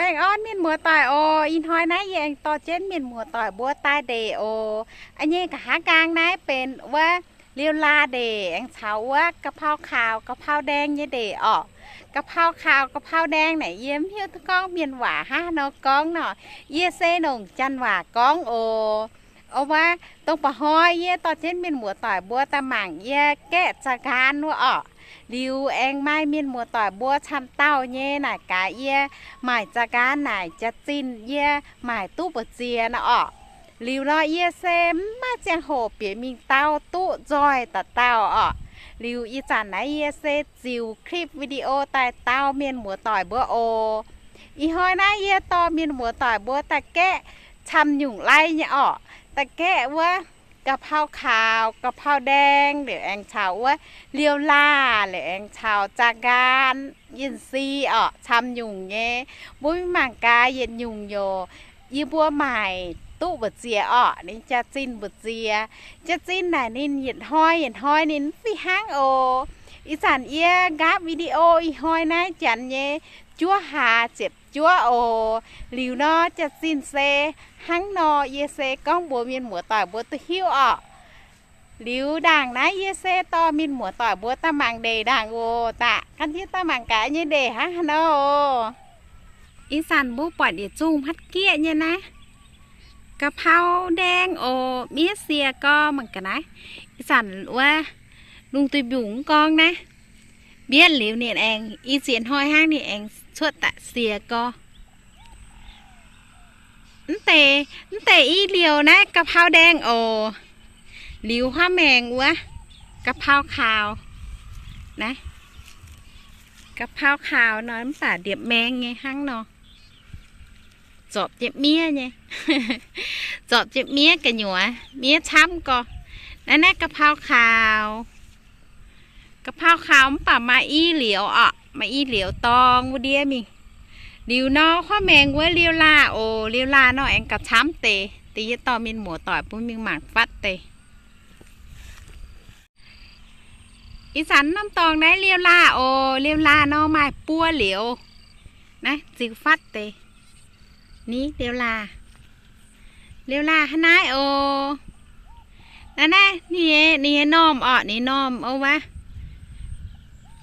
ป้งอ้อนมีนหมัวต่อยโออินหอยนะแยงต่อเจนมีนหมัวต่อยบัวใต้เดโออันนี้กะหากลางนะเป็นว่าเลียวลาเดแองเฉาว่ากะเพราขาวกะเพราแดงเยเดออกกะเพราขาวกะเพราแดงไหนเยี่ยมเที่ยวทุกก้องเมียนหว่าฮะเนาะก้องเนาะเยี่ยเซนงจันหว่าก้องโอเอาว่าต้องปะห้อยเยี่ยต่อเช่นเมียนหมัวต่อยบัวตะหมังเยี่ยแกะจากการนัวออก ดิวเองไม่เมียนหมัวต่อยบัวชำเต้าเย่น่ะกะเย่หมายจากการไหนจะจินเย่หมายตู้ปะเจียนะออกลิวรอเย่เซมมาเจียงโหเปียมิงเต้าตู้จอยตะเต้าออกลิวอีจันไหนเย่เซจิวคลิปวิดีโอใต้เต้าเมียนหมัวต่อยบัวโออีหอยนะเย่ต่อเมียนหมัวต่อยบัวตะแกะชำหยุ่งไล่เนี่ยออกตะแกะว่า กะเพราขาวกะเพราแดงหรือแองชาวว่าเลียวล่าหรือแองชาวจากการยินซีอะชำยุงเงี้ยบุ้ยหมางกาเย็นยุงโยยีบัวใหม่ตู้บดเจียอะนี่จะจิ้นบดเจียจะจิ้นไหนนินเย็นห้อยเย็นห้อยนินฟิห้างโอ อีสานเอียกราฟวิดีโออีห้อยนะจันเยจั่วหาเจ็บจั่วโอหลิวนอจะสิ้นเซหังนอเยเซก้องบัวมีนหมัวต่อยบัวตะหิ้วอะหลิวด่างนะเยเซต่อมีนหมัวต่อยบัวตะมังเดด่างโอตะกันที่ตะมังกะเนี่ยเดฮะโนอีสานบุปล่อยเดี๋ยวจุ้งพัดเกี้ยเนี่ยนะกะเพราแดงโอเมียเสียก็เหมือนกันนะอีสานว่า ลุงตุยบุ๋งกองนะ เบี้ยนหลิวเนี่ยเองอีเสียนห้อยห้างเนี่เองชวดตะเสียก็ตั้งแต่ตั้งแต่อีเหลียวนะกะเพราแดงโอหลิวข้าแมงวะกะเพราขาว นะกะเพราขาวนาะน้ำตาเดียบแมงไงห้างเนาะจอบเจ็บเมียไงจอบเจ็บเมียกันอยู่อะเมียช้ำก็นั่นนะกะเพราขาวะเพราขาวป่ามาอีเหลียวอะมาอีเหลียวตองวุเดียมิดิวนอข้อแมงไว้เลียวลาโอเลียวลาเนาะแองกับช้ำเตตียต่อมินหมูต่อยปุ้ยมิงหมากฟัดเตอีสันน้ำตองได้เลียวลาโอเลียวลาเนาะไม้ปัวเหลียวนะจิวฟัดเตนี่เลียวลาเลียวลาฮนายโอนั่นนะนี่เนี่นอมอะนี่นอมเอาวะยังก็หายนอมฮะวะกายว่าหายเนาะบัวแกะแต่บัวจุกกินกว่างมีนี่องนะบัวจุกกินเนี่ยนอมกว่าวะ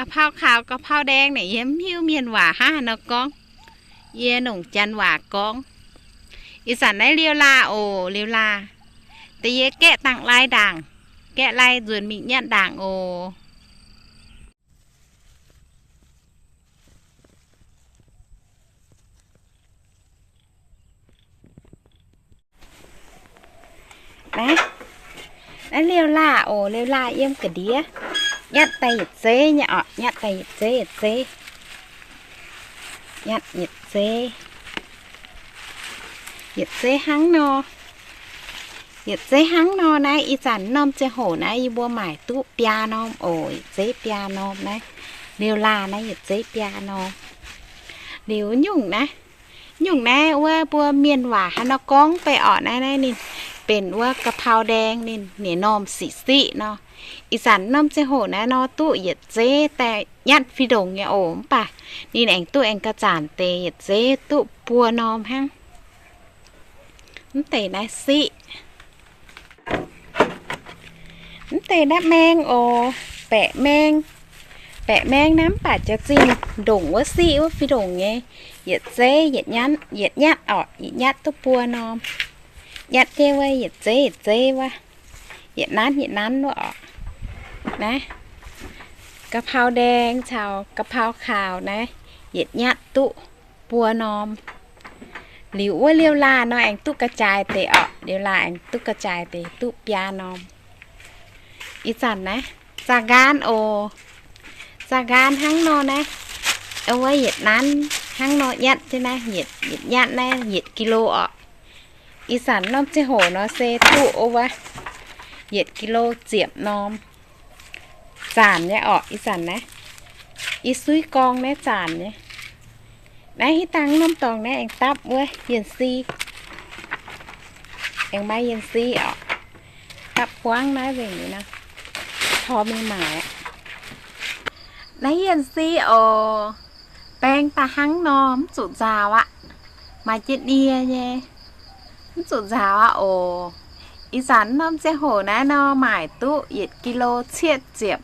ะเพราขาวกะเพราแดงเพราขาวกะเพราแดงเนี่ยเยี่ยมหิวเมียนหว่าห้านะกอง เย่หนุ่งจันหว่ากอง อีสานได้เลียวลาโอเลียวลาแต่เย่แกะต่างลายด่าง แกะลายส่วนมีเงี้ยด่างโอนะนั่นเลียวลาโอเลียวลาเยี่ยมกระเดีย ยัดไตหยิดเซเนี่ยอะยัดไตหยิดเซหยิดเซ nhặt nhiệt dê nhiệt dê hắng no nhiệt dê hắng no này y chẳng nom chê hổ này y bua mải tụ pia nom ôi dê pia nom này điều là này nhiệt dê pia nom điều nhung này nhung này ว่าบัวเมียนหว่าฮะ เป็นว่ากะเพราแดงนี่เนี่ยนอมสีสีเนาะอีสานน้อมเจโหนะเนาะตู้เหยียดเจแต่ยัดฟิดงเนี่ยโอมป่ะนี่แองตู้แองกระจานเตเหยียดเจตู้ปัวนอมฮังมันเตะสิมันเตะแมงโอแปะแมงแปะแมงน้ำป่าจะจริงดงว่าสิว่าฟิดงไงเหยียดเจเหยียดยันเหยียดยัดออกเหยียดยัดตู้ปัวนอม ยัดเจไว้เหยียดเจเหยียดเจวะเหยียดนั้นเหยียดนั้นว่าออนะกะเพราแดงชาวกะเพราขาวนะเหยียดยัดตุปัวนอมหลิวว่าเลียวลาเนาะแองตุกระจายเตะอเลียวลาแองตุกระจายเตะตุปยานอมอีสันนะจากานโอจากานทั้งนอนะเอาไว้เหยียดนั้น hang nó nhặt thế này nhiệt nhiệt nhặt này nhiệt kilo ạ ý sản nó chế hổ nó xe thụ ô va nhiệt kilo chiếm nom อีสานน้อมเจโหเนาะเซตุโอวะเหยียดกิโลเจียบน้อม จานเนี่ยออกอีสานนะ อีซุยกองแม่จานเนี่ยนายฮิตังน้อำตองแน่เองตับเว้ยเย็นซีเองไม่เย็นซีออกตับคว้างนะอย่างนี้นะทอมีหมายนายเย็นซีโอแปงตาหังน้อมสุดจาวอะมาเจ็ดเดียเย่ สุดจาวะโออีสานน้อมเจโหนะนอหมายตุเหยียดกิโลเชียดเจียบ